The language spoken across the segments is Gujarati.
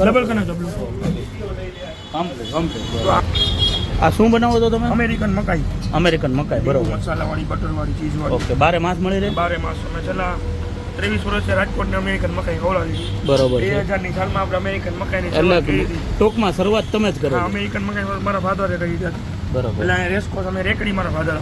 ડબલ કને આ શું બનાવો છો તમે? અમેરિકન મકાઈ. અમેરિકન મકાઈ બરોબર. મસાલાવાળી બટરવાળી ચીઝવાળી. ઓકે બારે માસ મળી રહે? બારે માસ. અમે છેલ્લા ત્રેવીસ વર્ષથી રાજકોટની અમેરિકન મકાઈ ખવડાવી બરોબર બે હજારની સાલમાં આપણે અમેરિકન મકાઈની શરૂઆત કરી ટૂંકમાં શરૂઆત તમે જ કરી અમેરિકન મકાઈ મારા ફાધરે કરી હતી. બરોબર. એટલે રેસકોસ અમે રેકડી મારા ફાધર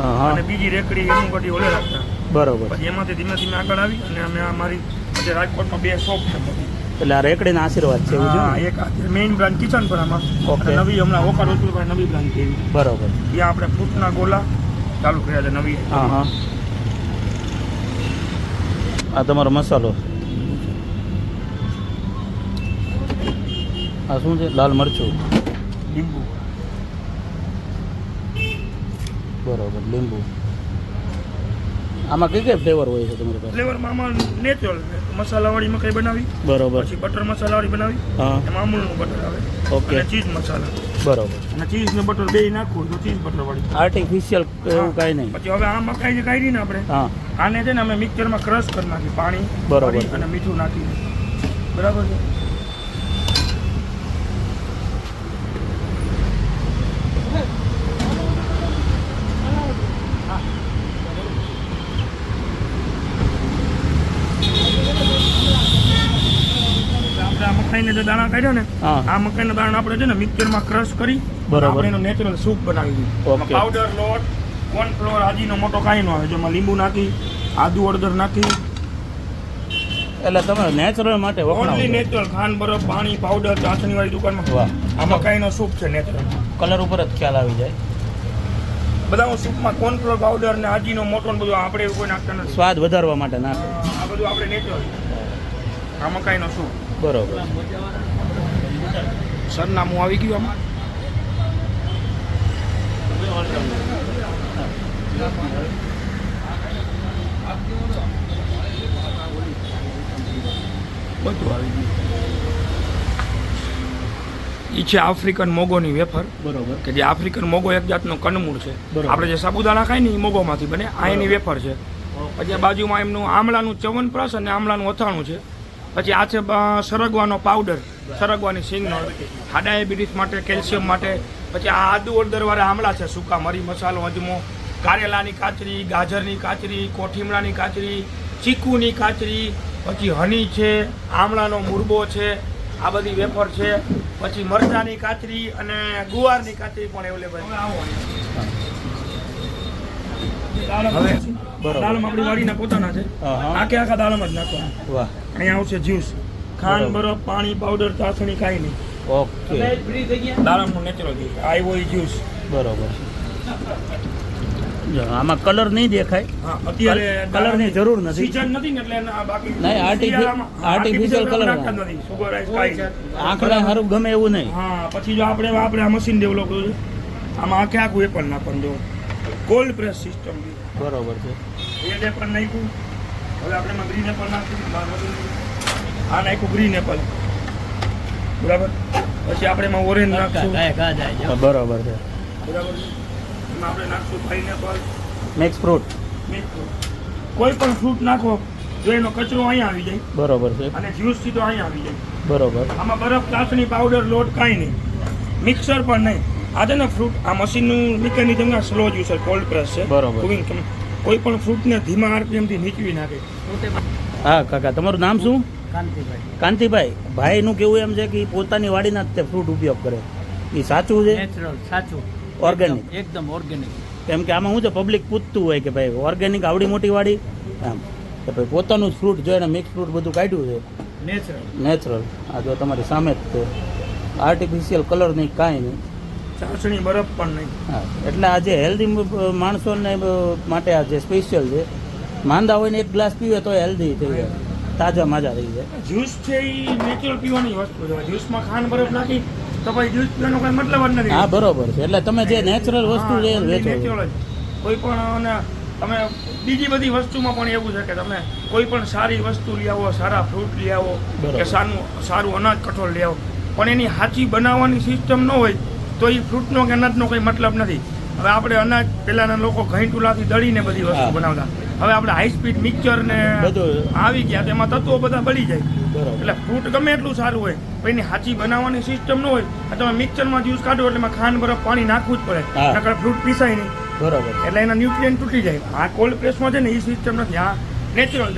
હા અને બીજી રેકડી એનું કટી ઓલે રાખતા. બરોબર. પછી એમાંથી ધીમે ધીમે આગળ આવી અને અમે મારી પછી રાજકોટમાં બે શોપ છે. બધી. એટલે આ રેકડીના આશીર્વાદ છે છે હા? એક મેઇન બ્રાન્ચ કિચન પર આમાં. ઓકે. નવી હમણાં ઓકાર પર નવી બ્રાન્ચ એવી. બરોબર. ત્યાં આપણે ફ્રૂટના ગોલા ચાલુ કર્યા છે નવી. હા હા. આ તમારો મસાલો. આ શું છે? લાલ મરચું. લીંબુ. બરોબર લીંબુ. આમાં કઈ કઈ ફ્લેવર હોય છે તમારી પાસે? ફ્લેવરમાં આમાં નેચરલ મસાલાવાળી મકાઈ બનાવી? બરોબર. પછી બટર મસાલાવાળી બનાવી. હા. એમાં અમૂલનું બટર આવે. ઓકે. અને ચીઝ મસાલા. બરોબર. અને ચીઝ ને બટર બે નાખવું તો ચીઝ બટર વાળી. આર્ટિફિશિયલ એવું કાંઈ નહીં. પછી હવે આ મકાઈ જે કાઢી ને આપણે હા. આને છે ને અમે મિક્સરમાં ક્રશ કરી નાખી પાણી બરોબર. અને મીઠું નાખીને બરાબર છે આપણે આ મકાઈને જે દાણા કાઢ્યો ને આ મકાઈના દાણા આપણે છે ને મિક્સરમાં ક્રશ કરી બરાબર. એનો નેચરલ સૂપ બનાવી દીધું. પાવડર લોટ કોર્નફ્લોર આદિનો મોટો કાંઈ ન આવે. જેમાં લીંબુ નાખી આદુ હળદર નાખી. એટલે તમે નેચરલ માટે ઓનલી નેચરલ ખાંડ બરફ પાણી પાવડર ચાસણી વાળી દુકાનમાં. વાહ. આ મકાઈનો સૂપ છે નેચરલ કલર ઉપર જ ખ્યાલ આવી જાય. બધા હું સૂપમાં કોર્નફ્લોર પાવડર ને આદિનો મોટો ને બધું આપણે કોઈ નાખતા નથી. સ્વાદ વધારવા માટે નાખે. આ બધું આપણે નેચરલ આ મકાઈનો સૂપ બરોબર. સરનામું આવી ગયું આમાં? બધું આવી ગયું. ઈ છે આફ્રિકન મોગોની વેફર. બરોબર. કે જે આફ્રિકન મોગો એક જાતનો કનમૂળ છે. આપણે જે સાબુદાણા ખાય ને એ મોગોમાંથી બને. આ એની વેફર છે. પછી બાજુમાં એમનું આમળાનું ચ્યવનપ્રાશ અને આમળાનું અથાણું છે. પછી આ છે સરગવાનો પાવડર સરગવાની સિંગનો. આ ડાયાબિટીસ માટે કેલ્શિયમ માટે. પછી આ આદુ હળદરવાળા આમળા છે સૂકા મરી મસાલો અજમો. કારેલાની કાચરી ગાજરની કાચરી કોઠીમડાની કાચરી ચીકુની કાચરી પછી હની છે આમળાનો મુરબો છે આ બધી વેફર છે. પછી મરચાની કાચરી અને ગુવારની કાચરી પણ અવેલેબલ છે હવે આપણી વાડીના પોતાના છે. આખે આખા દાલમ જ નાખવાના. વાહ. અહીંયા આવશે જ્યુસ. ખાંડ બરફ પાણી પાવડર ચાસણી કાંઈ નહીં. ઓકે. દાડમનું નેચરલ જ્યુસ આવ્યો જ્યુસ બરોબર. આમાં કલર નહીં દેખાય. અત્યારે અત્યારે કલરની જરૂર નથી. સીઝન નથી ને એટલે બાકી નહીં, આર્ટિફિશિયલ જ નથી. સુગર રાઈસ કાંઈ છે. આંખને સારું ગમે એવું નહીં. હા પછી જો આપણે આપણે આ મશીન ડેવલપ કર્યું છે. આમાં આખે આખું એ પણ નાખવાનું જો. કોલ્ડ પ્રેસ સિસ્ટમ બરોબર છે. રેડ એપલ નાખ્યું. હવે આપણે એમાં ગ્રીન એપલ નાખ્યું આ નાખ્યું ગ્રીન એપલ બરાબર? પછી આપણે એમાં ઓરેન્જ નાખશું. બરાબર છે. બરાબર? એમાં આપણે નાખશું પાઇનેપલ મિક્સ ફ્રૂટ કોઈ પણ ફ્રૂટ નાખો જો એનો કચરો અહીંયા આવી જાય. બરોબર છે. અને જ્યુસ સીધો અહીંયા આવી જાય. બરોબર. આમાં બરફ કાચની પાવડર લોટ કાંઈ નહીં. મિક્સર પણ નહીં. આ છે ને ફ્રૂટ આ મશીનનું mechanism slow juicer cold press છે. બરોબર. તમે કોઈ પણ ફ્રૂટને ધીમા આરપીએમથી નીચવી નાખે. હા કાકા તમારું નામ શું? કાંતિભાઈ. કાંતિભાઈ ભાઈનું કેવું એમ છે કે પોતાની વાડીના જ તે ફ્રૂટ ઉપયોગ કરે? એ સાચું છે? નેચરલ સાચું. ઓર્ગેનિક એકદમ- ઓર્ગેનિક કેમ કે આમાં શું છે પબ્લિક પૂછતું હોય કે ભાઈ ઓર્ગેનિક આવડી મોટી વાડી? એમ. કે ભાઈ પોતાનું જ ફ્રૂટ જો એને મિક્સ ફ્રૂટ બધું કાઢ્યું છે? નેચરલ નેચરલ આ જો તમારી સામે જ છે. આર્ટિફિશિયલ કલર નહીં કાંઈ નહીં. ચાસણી બરફ પણ નહીં. એટલે આજે હેલ્ધી માણસોને માટે આ જે સ્પેશિયલ છે માંદા હોય ને એક ગ્લાસ પીવે તો હેલ્ધી થઈ જાય. તાજા માજા થઈ જાય. જ્યુસ છે એ નેચરલ પીવાની વસ્તુ છે. જ્યુસમાં ખાંડ બરફ નાખી તો ભાઈ જ્યુસ પીવાનો કોઈ મતલબ જ નથી. હા બરોબર છે. એટલે તમે જે નેચરલ વસ્તુ છે. વેચો. કોઈ પણ અને તમે બીજી બધી વસ્તુમાં પણ એવું છે કે તમે કોઈ પણ સારી વસ્તુ લઈ આવો સારા ફ્રૂટ લઈ આવો કે સારું સારું અનાજ કઠોળ લઈ આવો. પણ એની સાચી બનાવવાની સિસ્ટમ ન હોય તો એ ફ્રૂટનો કે અનાજનો કોઈ મતલબ નથી. હવે આપણે અનાજ પહેલાના લોકો ઘઈ ટુલાથી દળીને બધી વસ્તુ બનાવતા. હવે આપણે હાઈ સ્પીડ મિક્સર ને આવી ગયા તેમાં તત્વો બધા બળી જાય. બરોબર. એટલે ફ્રૂટ ગમે એટલું સારું હોય પણ એની સાચી બનાવવાની સિસ્ટમ ન હોય તમે મિક્સરમાં જ્યુસ કાઢો એટલે એમાં ખાંડ બરફ પાણી નાખવું જ પડે. નકર ફ્રૂટ પીસાય નહીં. બરોબર. એટલે એના ન્યુટ્રિયન્ટ તૂટી જાય. આ કોલ્ડ પ્રેસમાં છે ને એ સિસ્ટમ નથી આ નેચરલ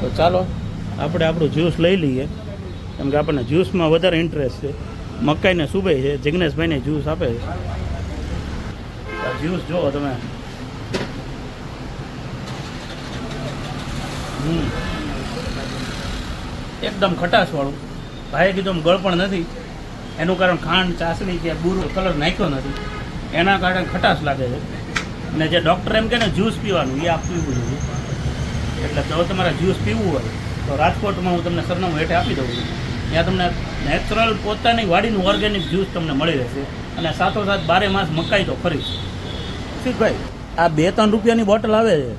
તો ચાલો આપણે આપણું જ્યુસ લઈ લઈએ. કેમ કે આપણને જ્યુસમાં વધારે ઇન્ટરેસ્ટ છે. મકાઈને સુબે છે, જિગ્નેશભાઈને જ્યુસ આપે છે. જ્યુસ જુઓ તમે. એકદમ ખટાશવાળું. ભાઈએ કીધું ગળપણ નથી. એનું કારણ ખાંડ, ચાસણી કે બુરો કલર નાખ્યો નથી. એના કારણે ખટાશ લાગે છે. અને જે ડૉક્ટર એમ કે ને, જ્યુસ પીવાનું, એ આપ પીવું જોઈએ. એટલે જો તમારે જ્યુસ પીવું હોય, તો રાજકોટમાં હું તમને સરનામું હેઠે આપી દઉં છું. ત્યાં તમને નેચરલ પોતાની વાડીનું ઓર્ગેનિક જ્યુસ તમને મળી રહેશે. અને સાથોસાથ બારે માસ મકાઈ તો ખરી. ભાઈ આ બે ત્રણ રૂપિયાની બોટલ આવે છે.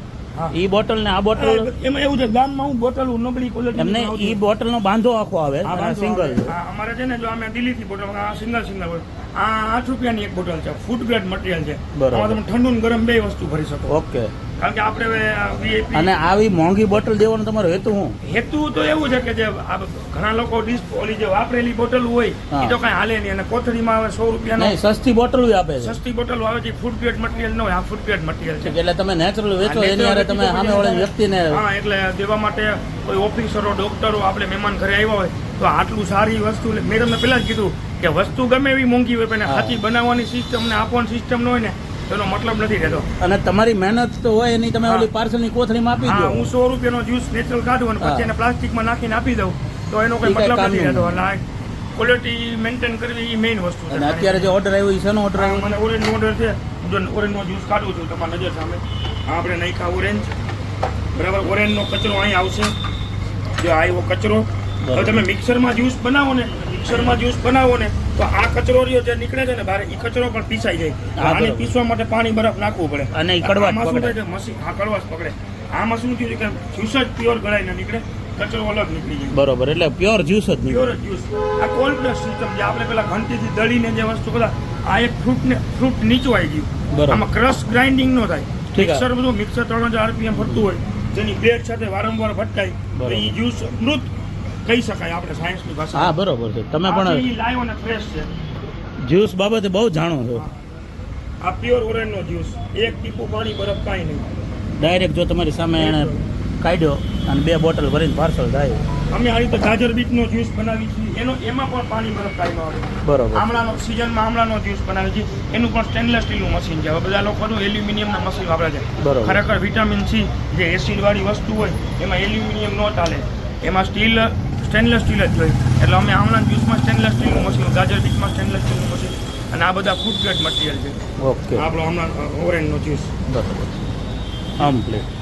ઈ બોટલ ને આ બોટલ એમાં એવું છે ગામમાં હું બોટલ નબળી ક્વોલિટી એમને એ બોટલનો બાંધો આખો આવે સિંગલ અમારે છે ને જો અમે દિલ્હીથી બોટલ આ સિંગલ સિંગલ આ આઠ રૂપિયાની એક બોટલ છે ફૂડ ગ્રેડ મટીરિયલ છે. બરોબર. તમે ઠંડુ ને ગરમ બે વસ્તુ ભરી શકો. ઓકે. કારણ કે આપણે અને આવી મોંઘી બોટલ દેવાનો તમારો હેતુ શું? હેતુ તો એવું છે કે જે ઘણા લોકો ઓલી જે વાપરેલી બોટલ હોય એ તો કઈ હાલે નહીં. અને કોથળીમાં આવે સો રૂપિયા સસ્તી બોટલ આપે છે. સસ્તી બોટલ આવે છે ફૂડ ગ્રેડ મટીરિયલ ન હોય આ ફૂડ ગ્રેડ મટીરિયલ છે. એટલે તમે નેચરલ વેચો એની હારે તમે સામે વાળી વ્યક્તિને હા એટલે દેવા માટે કોઈ ઓફિસરો ડોક્ટરો આપણે મહેમાન ઘરે આવ્યા હોય તો આટલું સારી વસ્તુ મેં તમને પહેલા જ કીધું કે વસ્તુ ગમે એવી મોંઘી હોય પણ સાચી બનાવવાની સિસ્ટમ ને આપવાની સિસ્ટમ ન હોય ને એનો મતલબ નથી રહેતો. અને તમારી મહેનત તો હોય એની તમે. ઓલી પાર્સલની કોથળીમાં આપી દો. હું સો રૂપિયાનો જ્યુસ નેચરલ કાઢું અને પછી. એને પ્લાસ્ટિકમાં નાખીને આપી દઉં. તો એનો કોઈ મતલબ નથી રહેતો. એટલે ક્વોલિટી મેન્ટેન કરવી એ મેઇન વસ્તુ છે અને અત્યારે જે ઓર્ડર આવ્યો એ શેનો ઓર્ડર આવ્યો? મને ઓરેન્જ ઓર્ડર છે. જો ઓરેન્જનો જ્યુસ કાઢું છું તમારી નજર સામે. આપણે નાખ્યા ઓરેન્જ બરાબર ઓરેન્જનો કચરો અહીં આવશે. જો આવ્યો કચરો. હવે તમે મિક્સરમાં જ્યુસ બનાવો ને. મિક્સરમાં જ્યુસ બનાવો ને. તો આ કચરો રહ્યો જે નીકળે છે ને બહાર એ કચરો પણ પીસાઈ જાય. આને પીસવા માટે પાણી બરફ નાખવું પડે. અને એ કડવાશ પકડે. મસી હા કડવાશ પકડે. આમાં શું થયું કે જ્યુસ જ પ્યોર ગળાઈને નીકળે કચરો અલગ નીકળી જાય. બરોબર એટલે પ્યોર જ્યુસ જ પ્યોર જ્યુસ આ કોલ્ડ પ્રેસ સિસ્ટમ જે આપણે પેલા ઘંટીથી દળીને જે વસ્તુ બધા આ એક ફ્રૂટ ને ફ્રૂટ નીચું આવી ગયું. બરાબર. આમાં ક્રશ ગ્રાઇન્ડિંગ નો થાય. મિક્સર બધું મિક્સર ત્રણ હજાર આરપીએમ ફરતું હોય. જેની બ્લેડ સાથે વારંવાર ભટકાય તો એ જ્યુસ મૃત કહી શકાય આપણે સાયન્સની ભાષા. હા બરોબર છે. તમે પણ લાઈવ અને ફ્રેશ છે. જ્યુસ બાબતે બહુ જાણો છો. આ પ્યોર ઓરેન્જનો જ્યુસ. એક ટીપું પાણી બરફ કાંઈ નહીં. ડાયરેક્ટ જો તમારી સામે એણે કાઢ્યો અને બે બોટલ ભરીને પાર્સલ થાય. અમે આ રીતે ગાજર બીટનો જ્યુસ બનાવી છીએ. એનો એમાં પણ પાણી બરફ કાંઈ ન આવે. બરોબર. આમળાનો સિઝનમાં આમળાનો જ્યુસ બનાવી છીએ. એનું પણ સ્ટેનલેસ સ્ટીલનું મશીન છે. હવે બધા લોકોનું એલ્યુમિનિયમના મશીન વાપરે છે. બરોબર. ખરેખર વિટામિન સી જે એસિડવાળી વસ્તુ હોય એમાં એલ્યુમિનિયમ ન ચાલે. એમાં સ્ટીલ સ્ટેનલેસ સ્ટીલ જ જોઈએ. એટલે અમે આમળા જ્યુસમાં સ્ટેનલેસ સ્ટીલનું મશીન ગાજર બીટમાં સ્ટેનલેસ સ્ટીલનું મશીન અને આ બધા ફૂડ ગ્રેડ મટીરિયલ છે. ઓકે આપણો હમણાં ઓરેન્જનો જ્યુસ આમ કમ્પ્લીટ